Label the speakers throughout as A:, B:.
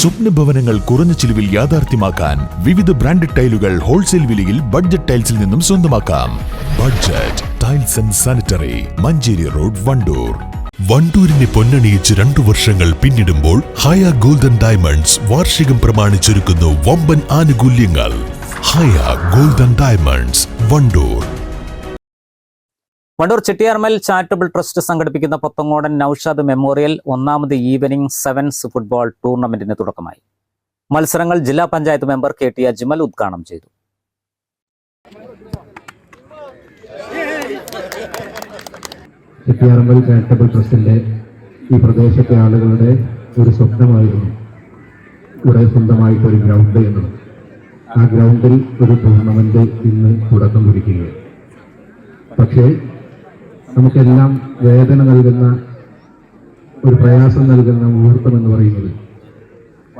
A: സ്വപ്ന ഭവനങ്ങൾ കുറഞ്ഞ ചിലവിൽ യാഥാർത്ഥ്യമാക്കാൻ വിവിധ ബ്രാൻഡഡ് ടൈലുകൾ ഹോൾസെയിൽ വിലയിൽ ബഡ്ജറ്റ് ടൈൽസിൽ നിന്നും സ്വന്തമാക്കാം. Budget tiles and sanitary Manjeri road Wandoor. വണ്ടൂരിനെ പൊന്നണിയിച്ച് രണ്ടു വർഷങ്ങൾ പിന്നിടുമ്പോൾ ഹയ ഗോൾഡൻ ഡയമണ്ട്സ് വാർഷികം പ്രമാണിച്ചൊരുക്കുന്നു വമ്പൻ ആനുകൂല്യങ്ങൾ. Haya golden diamonds Wandoor.
B: Wandoor Chettiyarmal charitable trust സംഘടിപ്പിക്കുന്ന പൊത്തങ്ങോടൻ നൌഷാദ് മെമ്മോറിയൽ ഒന്നാമത് ഈവനിംഗ് സെവൻസ് ഫുട്ബോൾ ടൂർണമെന്റിന് തുടക്കമായി. മത്സരങ്ങൾ ജില്ലാ panchayat member K T Ajmal ഉദ്ഘാടനം ചെയ്തു.
C: ചെട്ടിയാറമ്പൽ ചാരിറ്റബിൾ ട്രസ്റ്റിന്റെ ഈ പ്രദേശത്തെ ആളുകളുടെ ഒരു സ്വപ്നമായിരുന്നു. ഇവിടെ സ്വന്തമായിട്ട് ഒരു ഗ്രൗണ്ട് എന്നത് ആ ഗ്രൗണ്ടിൽ ഒരു ടൂർണമെന്റ് ഇന്ന് തുടക്കം കുറിക്കുകയാണ്. പക്ഷേ നമുക്കെല്ലാം വേദന നൽകുന്ന ഒരു പ്രയാസം നൽകുന്ന മുഹൂർത്തം എന്ന് പറയുന്നത്.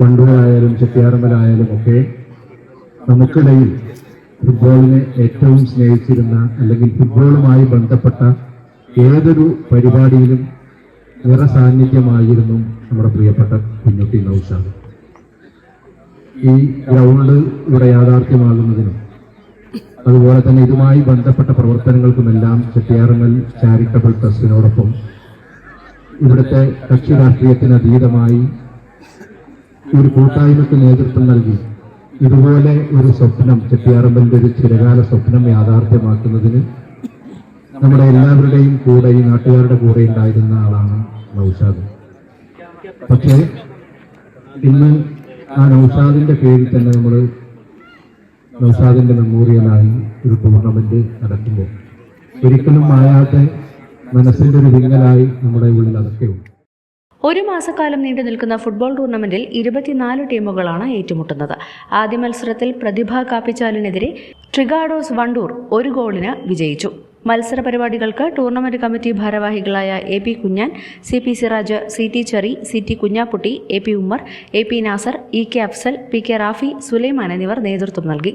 C: പണ്ടുകളായാലും ചെട്ടിയാറമ്പലായാലും ഒക്കെ നമുക്കിടയിൽ ഫുട്ബോളിനെ ഏറ്റവും സ്നേഹിച്ചിരുന്ന അല്ലെങ്കിൽ ഫുട്ബോളുമായി ബന്ധപ്പെട്ട ഏതൊരു പരിപാടിയിലും നിറസാന്നിധ്യമായിരുന്നു നമ്മുടെ പ്രിയപ്പെട്ട കുഞ്ഞുട്ടി നൌഷാദ്. ഈ ഗ്രൗണ്ട് ഇവിടെ യാഥാർത്ഥ്യമാകുന്നതിനും അതുപോലെ തന്നെ ഇതുമായി ബന്ധപ്പെട്ട പ്രവർത്തനങ്ങൾക്കുമെല്ലാം ചെട്ടിയാർമൽ ചാരിറ്റബിൾ ട്രസ്റ്റിനോടൊപ്പം ഇവിടുത്തെ കക്ഷി രാഷ്ട്രീയത്തിന് അതീതമായി ഒരു കൂട്ടായ്മയ്ക്ക് നേതൃത്വം നൽകി. ഇതുപോലെ ഒരു സ്വപ്നം ചെട്ടിയാറമ്പലിന്റെ ഒരു ചിരകാല സ്വപ്നം യാഥാർത്ഥ്യമാക്കുന്നതിന് നമ്മുടെ എല്ലാവരുടെയും കൂടെ ഈ നാട്ടുകാരുടെ കൂടെ ഉണ്ടായിരുന്ന ആളാണ് നൌഷാദ്. പക്ഷേ ഇന്ന് ആ നൌഷാദിന്റെ പേരിൽ തന്നെ നമ്മൾ നൌഷാദിന്റെ മെമ്മോറിയലായി ഒരു ടൂർണമെന്റ് നടക്കുമ്പോൾ ഒരിക്കലും മായാതെ മനസ്സിന്റെ ഒരു വിങ്ങലായി നമ്മുടെ ഉള്ളിൽ അതൊക്കെയുണ്ട്
D: ഒരു മാസക്കാലം നീണ്ടു നിൽക്കുന്ന ഫുട്ബോൾ ടൂർണമെന്റിൽ ഇരുപത്തിനാല് ടീമുകളാണ് ഏറ്റുമുട്ടുന്നത്. ആദ്യ മത്സരത്തിൽ പ്രതിഭ കാപ്പിച്ചാലിനെതിരെ ട്രിഗാഡോസ് വണ്ടൂർ ഒരു ഗോളിന് വിജയിച്ചു. മത്സര പരിപാടികൾക്ക് ടൂർണമെന്റ് കമ്മിറ്റി ഭാരവാഹികളായ A P Kunjan C P Siraj C T Cheri C T Kunjapputty A P Ummer A P Nasar E K Afsal P K Rafi Sulaiman എന്നിവർ നേതൃത്വം നൽകി.